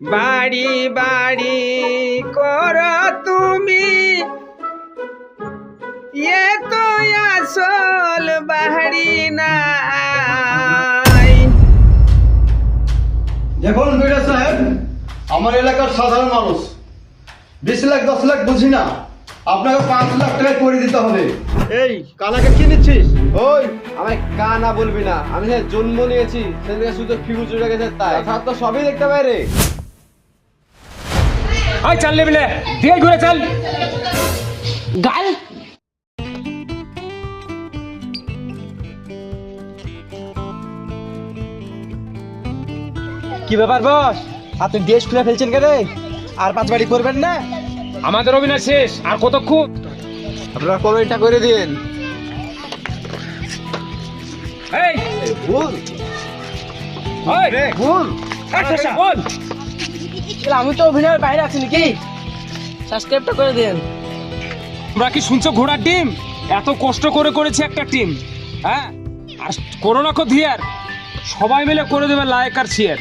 বাড়ি বাড়ি কর তুমি। এ তো আসল বাড়ি নাই। দেখুন বিরা সাহেব আমার এলাকার সাধারণ মানুষ। বিশ লাখ দশ লাখ বুঝি না। আপনাকে পাঁচ লাখ টাকা করে দিতে হবে। এই কানাকে কি নিচ্ছিস? ওই আমায় কানা বলবি না। আমি যে জন্ম নিয়েছি। সেদিকে শুধু ফিউজ উড়ে গেছে তাই। তো সবই দেখতে পাই রে। আয় চাল লেবিলে দিয়ে ঘুরে চাল। গাল। কি ব্যাপার বস? আপনি দেশ খুলে ফেলছেন কে রে আর পাঁচ বাড়ি করবেন না? আমাদের অভিনয় শেষ আর কতক্ষণ আপনারা কমেন্টটা করে দিন। এই ভুল। ওই ভুল। বল আমি তো অভিনয়ের বাইরে আছি নাকি? সাবস্ক্রাইবটা করে দেন। তোমরা কি শুনছো ঘোড়ার টিম এত কষ্ট করে করেছে একটা টিম হ্যাঁ? আর করোনা কো ধিয়ার। সবাই মিলে করে দেবে লায়ক আর শেয়ার